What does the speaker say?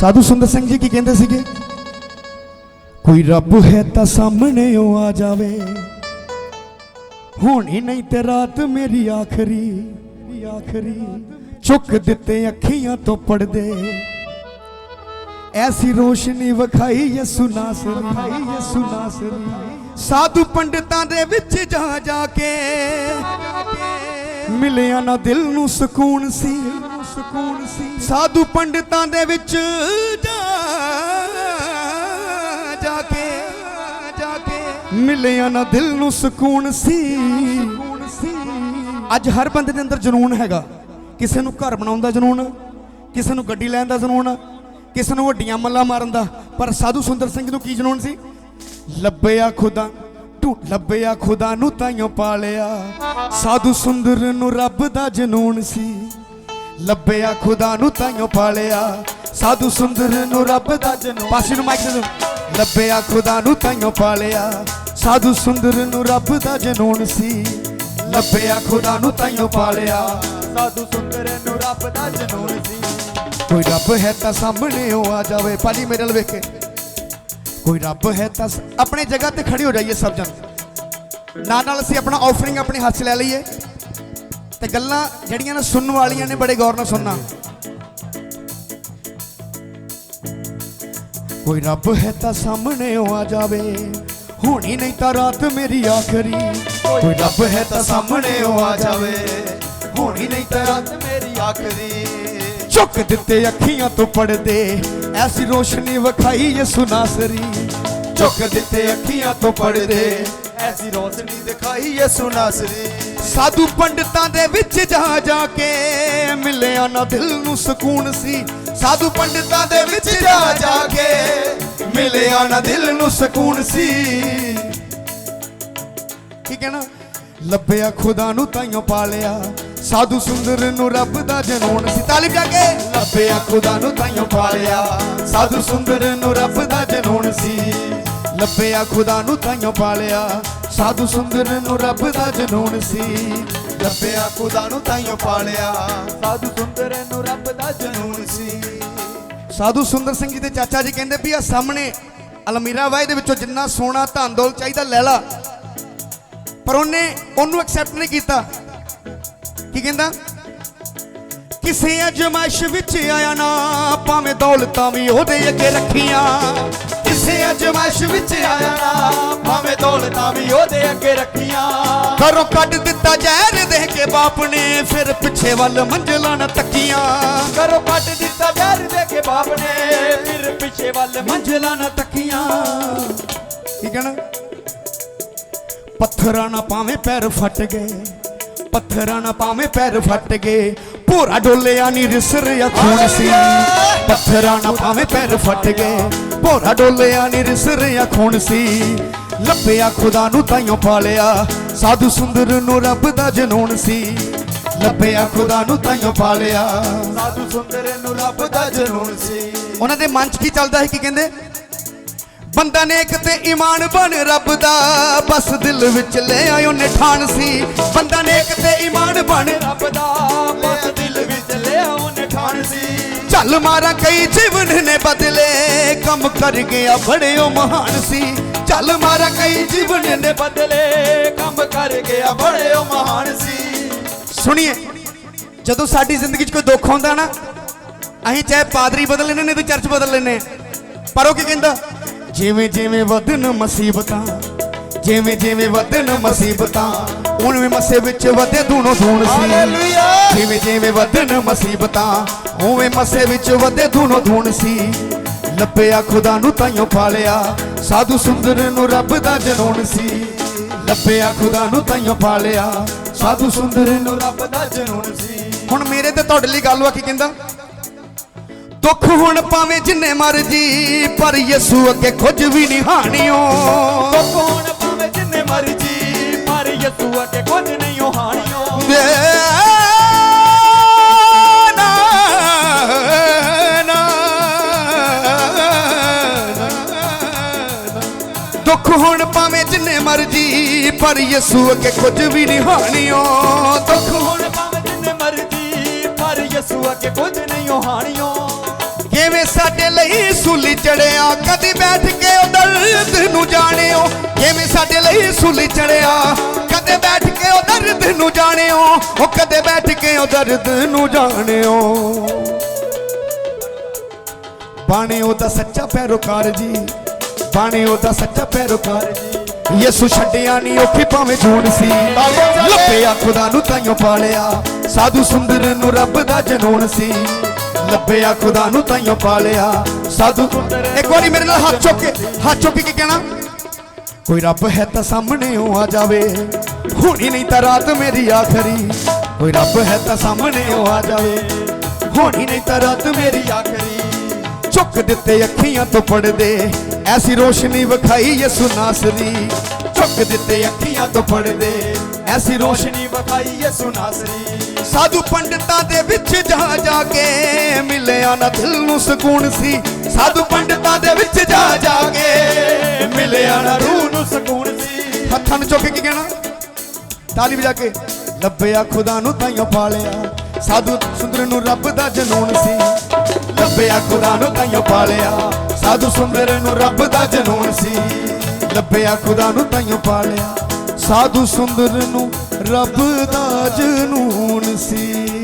ਸਾਧੂ ਸੁੰਦਰ ਸਿੰਘ ਜੀ ਕੀ ਕਹਿੰਦੇ ਸੀਗੇ? ਕੋਈ ਰੱਬ ਹੈ ਤਾਂ ਸਾਹਮਣੇ ਉਹ ਆ ਜਾਵੇ। ਹੋਣੀ ਨਹੀਂ ਤੇ ਰਾਤ ਮੇਰੀ ਆਖਰੀ ਆਖਰੀ ਚੁੱਕ ਦਿੱਤੇ ਅੱਖੀਆਂ ਤੋਂ ਪੜਦੇ ਐਸੀ ਰੋਸ਼ਨੀ ਵਿਖਾਈ ਯਿਸੂ ਨਾਸਰੀ ਵਿਖਾਈ ਯਿਸੂ ਨਾਸਰੀ ਸਾਧੂ ਪੰਡਤਾਂ ਦੇ ਵਿੱਚ ਜਾ ਜਾ ਕੇ ਮਿਲਿਆ ਨਾ ਦਿਲ ਨੂੰ ਸਕੂਨ ਸੀ। ਸਕੂਨ ਸੀ। ਸਾਧੂ ਪੰਡਤਾਂ ਦੇ ਵਿੱਚ ਜਾ ਜਾ ਕੇ ਜਾ ਕੇ। ਮਿਲਿਆ ਨਾ ਦਿਲ ਨੂੰ ਸਕੂਨ ਸੀ। ਅੱਜ ਹਰ ਬੰਦੇ ਦੇ ਅੰਦਰ ਜਨੂਨ ਹੈਗਾ। ਕਿਸੇ ਨੂੰ ਘਰ ਬਣਾਉਣ ਦਾ ਜਨੂਨ, ਕਿਸੇ ਨੂੰ ਗੱਡੀ ਲੈਣ ਦਾ ਜਨੂਨ, ਕਿਸੇ ਨੂੰ ਵੱਡੀਆਂ ਮੱਲਾਂ ਮਾਰਨ ਦਾ। ਪਰ ਸਾਧੂ ਸੁੰਦਰ ਸਿੰਘ ਨੂੰ ਕੀ ਜਨੂਨ ਸੀ? ਲੱਭਿਆ ਖੁਦਾ ਟੂ ਲੱਭਿਆ ਖੁਦਾ ਨੂੰ ਤਾਈਓ ਪਾਲਿਆ। ਸਾਧੂ ਸੁੰਦਰ ਨੂੰ ਰੱਬ ਦਾ ਜਨੂਨ ਸੀ। ਲੱਭਿਆ, ਖੁਦਾ ਨੂੰ ਤਾਈਓ ਪਾਲਿਆ। ਸਾਧੂ ਸੁੰਦਰ ਨੂੰ ਰੱਬ ਦਾ ਜਨੂਨ ਪਾਸੇ ਨੂੰ ਮਾਈਕ ਦੇ ਦਿਓ। ਲੱਭਿਆ, ਖੁਦਾ ਨੂੰ ਤਾਈਓ ਪਾਲਿਆ। ਸਾਧੂ ਸੁੰਦਰ ਨੂੰ ਰੱਬ ਦਾ ਜਨੂਨ ਸੀ। ਲੱਭਿਆ, ਖੁਦਾ ਨੂੰ ਤਾਈਓ ਪਾਲਿਆ। ਸਾਧੂ ਸੁੰਦਰ ਨੂੰ ਰੱਬ ਦਾ ਜਨੂਨ ਸੀ। ਕੋਈ ਰੱਬ ਹੈ ਤਾਂ ਸਾਹਮਣੇ ਉਹ ਆ ਜਾਵੇ। ਪਾਲੀ ਮੇਰੇ ਨਾਲ ਵੇਖੇ ਕੋਈ ਰੱਬ ਹੈ ਤਾਂ ਸ- ਆਪਣੀ ਜਗ੍ਹਾ ਤੇ ਖੜੇ ਹੋ ਜਾਈਏ ਸਭ ਜਣ। ਨਾਲ ਨਾਲ ਅਸੀਂ ਆਪਣਾ ਆਫਰਿੰਗ ਆਪਣੇ ਹੱਥ 'ਚ ਲੈ ਲਈਏ। ਤੇ ਗੱਲਾਂ ਜਿਹੜੀਆਂ ਨਾ ਸੁਣਨ ਵਾਲੀਆਂ ਨੇ, ਬੜੇ ਗੌਰ ਨਾਲ ਸੁਣਨਾ। ਕੋਈ ਰੱਬ ਹੈ ਤਾਂ ਸਾਹਮਣੇ ਆ ਜਾਵੇ, ਹੋਣੀ ਨਹੀਂ ਤਾਂ ਰਾਤ ਮੇਰੀ ਆਖਰੀ। ਕੋਈ ਰੱਬ ਹੈ ਤਾਂ ਸਾਹਮਣੇ ਆ ਜਾਵੇ, ਹੋਣੀ ਨਹੀਂ ਤਾਂ ਰਾਤ ਮੇਰੀ ਆਖਰੀ। ਚੁੱਕ ਦਿੱਤੇ ਅੱਖੀਆਂ ਤੋਂ ਪੜਦੇ, ਐਸੀ ਰੋਸ਼ਨੀ ਵਿਖਾਈ ਯਿਸੂ ਨਾਸਰੀ। ਚੁੱਕ ਦਿੱਤੇ ਅੱਖੀਆਂ ਤੋਂ ਪੜਦੇ ਐਸੀ ਰੋਸ਼ਨੀ ਦਿਖਾਈ ਯਿਸੂ ਨਾਸਰੀ ਸਾਧੂ ਪੰਡਤਾਂ ਦੇ ਵਿੱਚ ਜਾ ਜਾ ਕੇ ਮਿਲਿਆ ਨਾ ਦਿਲ ਨੂੰ ਸਕੂਨ ਸੀ। ਸਾਧੂ ਪੰਡਤਾਂ ਦੇ ਵਿੱਚ ਜਾ ਜਾ ਕੇ ਮਿਲਿਆ ਨਾ ਦਿਲ ਨੂੰ ਸਕੂਨ ਸੀ। ਕੀ ਕਹਿਣਾ? ਲੱਭਿਆ ਖੁਦਾ ਨੂੰ ਤਾਈਓ ਪਾਲਿਆ। ਸਾਧੂ ਸੁੰਦਰ ਨੂੰ ਰੱਬ ਦਾ ਜਨੂਨ ਸੀ। ਤਾਲੀ ਜਾ ਕੇ। ਲੱਭਿਆ ਖੁਦਾ ਨੂੰ ਤਾਈਓ ਪਾਲਿਆ। ਸਾਧੂ ਸੁੰਦਰ ਨੂੰ ਰੱਬ ਦਾ ਜਨੂਨ ਸੀ। ਲੱਭਿਆ ਖੁਦਾ ਨੂੰ ਤਾਈਓ ਪਾਲਿਆ। ਸਾਧੂ ਸੁੰਦਰ ਨੂੰ ਰੱਬ ਦਾ ਜਨੂਨ ਸੀ। ਲੱਭਿਆ ਖੁਦਾ ਨੂੰ ਤਾਈਓ ਪਾਲਿਆ। ਸਾਧੂ ਸੁੰਦਰ ਨੂੰ ਰੱਬ ਦਾ ਜਨੂਨ ਸੀ। ਸਾਧੂ ਸੁੰਦਰ ਸਿੰਘ ਜੀ ਦੇ ਚਾਚਾ ਜੀ ਕਹਿੰਦੇ ਵੀ ਆ ਸਾਹਮਣੇ ਅਲਮੀਰਾ ਵਾਏ ਦੇ ਵਿੱਚੋਂ ਜਿੰਨਾ ਸੋਨਾ ਧਨ ਦੌਲਤ ਚਾਹੀਦਾ ਲੈ ਲਾ। ਪਰ ਉਹਨੇ ਉਹਨੂੰ ਐਕਸੈਪਟ ਨਹੀਂ ਕੀਤਾ। ਕੀ ਕਹਿੰਦਾ? ਕਿਸੇ ਅਜਮਾਇਸ਼ ਵਿੱਚ ਆਇਆ ਨਾ, ਭਾਵੇਂ ਦੌਲਤਾਂ ਵੀ ਉਹਦੇ ਅੱਗੇ ਰੱਖੀਆਂ। ਕਿਸੇ ਅਜਮਾਇਸ਼ ਵਿੱਚ ਆਇਆ ਭਾਵੇਂ ਦੌਲਤਾਂ ਵੀ ਉਹਦੇ ਅੱਗੇ ਰੱਖੀਆਂ। ਘਰੋਂ ਕੱਢ ਦਿੱਤਾ ਜ਼ਹਿਰ ਦੇ ਕੇ ਬਾਪ ਨੇ ਫਿਰ ਪਿੱਛੇ ਵੱਲ ਮੰਜ਼ਲਾਂ ਨਾ ਤੱਕੀਆਂ। ਕਰੋ ਕੱਟ ਦਿੱਤਾ ਜ਼ਹਿਰ ਦੇ ਕੇ ਬਾਪ ਨੇ ਫਿਰ ਪਿੱਛੇ ਵੱਲ ਮੰਜ਼ਲਾਂ ਨਾ ਤੱਕੀਆਂ। ਕੀ ਕਹਿਣਾ? ਪੱਥਰਾਂ ਨਾ ਪਾਵੇਂ ਪੈਰ ਫਟ ਗਏ ਪੱਥਰਾਂ ਨਾ ਪਾਵੇਂ ਪੈਰ ਫਟ ਗਏ ਭੋਰਾ ਡੋਲਿਆ ਨੀ ਰਿਸਰਿਆ ਖੂਨ ਸੀ। ਪੱਥਰਾਂ ਨਾ ਪਾਵੇਂ ਪੈਰ ਫਟ ਗਏ। ਭੋਰਾ ਡੋਲਿਆ ਨੀ ਰਿਸਰਿਆ ਖੂਨ ਸੀ। ਲੱਭਿਆ ਖੁਦਾ ਨੂੰ ਤਾਈਓ ਪਾਲਿਆ। ਸਾਧੂ ਸੁੰਦਰ ਨੂੰ ਰੱਬ ਦਾ ਜਨੂਨ ਸੀ। ਲੱਭਿਆ ਖੁਦਾ ਨੂੰ ਤਾਈਓ ਪਾਲਿਆ। ਸਾਧੂ ਸੁੰਦਰ ਨੂੰ ਰੱਬ ਦਾ ਜਨੂਨ ਸੀ। ਉਹਨਾਂ ਦੇ ਮਨ 'ਚ ਕੀ ਚੱਲਦਾ ਹੈ ਕੀ ਕਹਿੰਦੇ? ਬੰਦਾ ਨੇਕ ਤੇ ਈਮਾਨ ਬਣ ਰੱਬ ਦਾ। ਬਸ ਦਿਲ ਵਿੱਚ ਲੈ ਆਇਓ ਨਿਠਾਨ ਸੀ। ਬੰਦਾ ਨੇਕ ਤੇ ਈਮਾਨ ਮਾਰਾਂ ਕਈ ਜੀਵਨ ਨੇ ਬਦਲੇ ਕੰਮ ਕਰ ਗਿਆ ਬੜੇ ਉਹ ਮਹਾਨ ਸੀ। ਚੱਲ ਮਾਰਾਂ ਕਈ ਜੀਵਨ ਨੇ ਬਦਲੇ ਕੰਮ ਕਰ ਗਿਆ ਬੜੇ ਉਹ ਮਹਾਨ ਸੀ। ਸੁਣੀਏ ਜਦੋਂ ਸਾਡੀ ਜ਼ਿੰਦਗੀ 'ਚ ਕੋਈ ਦੁੱਖ ਹੁੰਦਾ ਨਾ ਅਸੀਂ ਚਾਹੇ ਪਾਦਰੀ ਬਦਲ ਲੈਨੇ ਨੇ ਤੇ ਚਰਚ ਬਦਲ ਲੈਨੇ ਪਰ ਉਹ ਕੀ ਕਹਿੰਦਾ? ਜਿਵੇਂ ਜਿਵੇਂ ਵਧਨ ਮੁਸੀਬਤਾਂ ਜਿਵੇਂ ਜਿਵੇਂ ਵਧਨ ਮੁਸੀਬਤਾਂ ਉਵੇਂ ਮਸੇ ਵਿੱਚ ਵਧੇ ਦੂਣੋ ਦੂਣ ਸੀ। ਹਾਲੇਲੂਇਆ ਜਿਵੇਂ ਜਿਵੇਂ ਵਧਨ ਮੁਸੀਬਤਾਂ ਉਵੇਂ ਮਸੇ ਵਿੱਚ ਵਧੇ ਦੂਣੋ ਦੂਣ ਸੀ। ਲੱਭਿਆ ਖੁਦਾ ਨੂੰ ਤਾਈਓ ਪਾਲਿਆ ਸਾਧੂ ਸੁੰਦਰ ਨੂੰ ਰੱਬ ਦਾ ਜਨੂਨ ਸੀ। ਲੱਭਿਆ ਖੁਦਾ ਨੂੰ ਤਾਈਓ ਪਾਲਿਆ ਸਾਧੂ ਸੁੰਦਰ ਨੂੰ ਰੱਬ ਦਾ ਜਨੂਨ ਸੀ। ਹੁਣ ਮੇਰੇ ਤੇ ਤੁਹਾਡੇ ਲਈ ਗੱਲ ਵਾ ਕੀ ਕਹਿੰਦਾ? ਦੁੱਖ ਹੁਣ ਭਾਵੇਂ ਜਿੰਨੇ ਮਰਜ਼ੀ ਪਰ ਯਿਸੂ ਅੱਗੇ ਕੁਝ ਵੀ ਨਹੀਂ ਹਾਣੀਓ। ਦੁੱਖ ਹੋਣ ਭਾਵੇਂ ਜਿੰਨੇ ਮਰਜ਼ੀ ਪਰ ਯਸੂ ਅੱਗੇ ਕੁਝ ਨਹੀਂ ਹਾਣੀਓ। ਮਰਜ਼ੀ, ਪਰ ਯਿਸੂ ਅੱਗੇ ਕੁਝ ਵੀ ਨਹੀਂ ਹਾਣੀਓ। ਦੁੱਖ ਹੋਣ ਭਾਵੇਂ ਜਿੰਨੇ ਮਰਜ਼ੀ, ਪਰ ਯਸੂ ਅੱਗੇ ਕੁਝ ਨਹੀਂ ਉਹ ਕਿਵੇਂ ਸਾਡੇ ਲਈ ਸੂਲੀ ਚੜਿਆ, ਕਦੀ ਬੈਠ ਕੇ ਉਹ ਦਰਦ ਨੂੰ ਜਾਣਿਓ। ਕਿਵੇਂ ਸਾਡੇ ਲਈ ਸੂਲੀ ਚੜਿਆ, ਕਦੇ ਬੈਠ ਕੇ ਉਹ ਦਰਦ ਨੂੰ ਜਾਣਿਓ। ਉਹ ਕਦੇ ਬੈਠ ਕੇ ਉਹ ਦਰਦ ਨੂੰ ਜਾਣਿਓ। ਬਾਣੇ ਉਹਦਾ ਸੱਚਾ ਪੈਰੋਕਾਰ ਜੀ, ਬਾਣੇ ਉਹਦਾ ਸੱਚਾ ਪੈਰੋਕਾਰ ਜੀ। ਯਿਸੂ ਛੱਡਿਆ ਨਹੀਂ ਔਖੀ ਭਾਵੇਂ ਜੂਨ ਸੀ। ਲੱਭਿਆ ਖੁਦਾ ਨੂੰ ਤਾਈਓ ਪਾਲਿਆ ਸਾਧੂ ਸੁੰਦਰ ਨੂੰ ਰੱਬ ਦਾ ਜਨੂਨ ਸੀ। ਲੱਭਿਆ ਖੁਦਾ ਨੂੰ ਤਾਈਓ ਪਾਲਿਆ ਸਾਧੂ ਇੱਕ ਵਾਰੀ ਮੇਰੇ ਨਾਲ ਹੱਥ ਚੁੱਕ ਕੇ ਹੱਥ ਚੁੱਕ ਕੇ ਕਹਿਣਾ? ਕੋਈ ਰੱਬ ਹੈ ਤਾਂ ਸਾਹਮਣੇ ਉਹ ਆ ਜਾਵੇ ਹੁਣੀ ਨਹੀਂ ਤਾਂ ਰਾਤ ਮੇਰੀ ਆਖਰੀ। ਕੋਈ ਰੱਬ ਹੈ ਤਾਂ ਸਾਹਮਣੇ ਉਹ ਆ ਜਾਵੇ ਹੁਣੀ ਨਹੀਂ ਤਾਂ ਰਾਤ ਮੇਰੀ ਆਖਰੀ। ਚੁੱਕ ਦਿੱਤੇ ਅੱਖੀਆਂ ਤੋਂ ਪੜਦੇ। ਐਸੀ ਰੋਸ਼ਨੀ ਵਿਖਾਈ ਯਿਸੂ ਨਾਸਰੀ। ਚੁੱਕ ਦਿੱਤੇ ਅੱਖੀਆਂ ਤੋਂ ਪੜਦੇ। ਐਸੀ ਰੋਸ਼ਨੀ ਵਿਖਾਈ ਯਿਸੂ ਨਾਸਰੀ। ਸਾਧੂ ਪੰਡਤਾਂ ਦੇ ਵਿੱਚ ਜਾ ਜਾ ਕੇ ਮਿਲਿਆ ਨਾ ਦਿਲ ਨੂੰ ਸਕੂਨ ਸੀ। ਸਾਧੂ ਪੰਡਤਾਂ ਦੇ ਵਿੱਚ ਜਾ ਜਾ ਕੇ ਮਿਲਿਆ ਨਾ ਰੂਹ ਨੂੰ ਸਕੂਨ ਸੀ। ਹੱਥਾਂ ਨੂੰ ਚੁੱਕ ਕੇ ਕੀ ਕਹਿਣਾ? ਤਾਲੀ ਵਜਾ ਕੇ, ਲੱਭਿਆ ਖੁਦਾ ਨੂੰ ਤਾਈਓ ਪਾਲਿਆ। ਸਾਧੂ ਸੁੰਦਰ ਨੂੰ ਰੱਬ ਦਾ ਜਨੂਨ ਸੀ। ਲੱਭਿਆ ਖੁਦਾ ਨੂੰ ਤਾਈਓ ਪਾਲਿਆ। ਸਾਧੂ ਸੁੰਦਰ ਨੂੰ ਰੱਬ ਦਾ ਜਨੂਨ ਸੀ। ਲੱਭਿਆ ਖੁਦਾ ਨੂੰ ਤਾਈਓ ਪਾਲਿਆ। ਸਾਧੂ ਸੁੰਦਰ ਨੂੰ ਰੱਬ ਦਾ ਜਨੂਨ ਸੀ।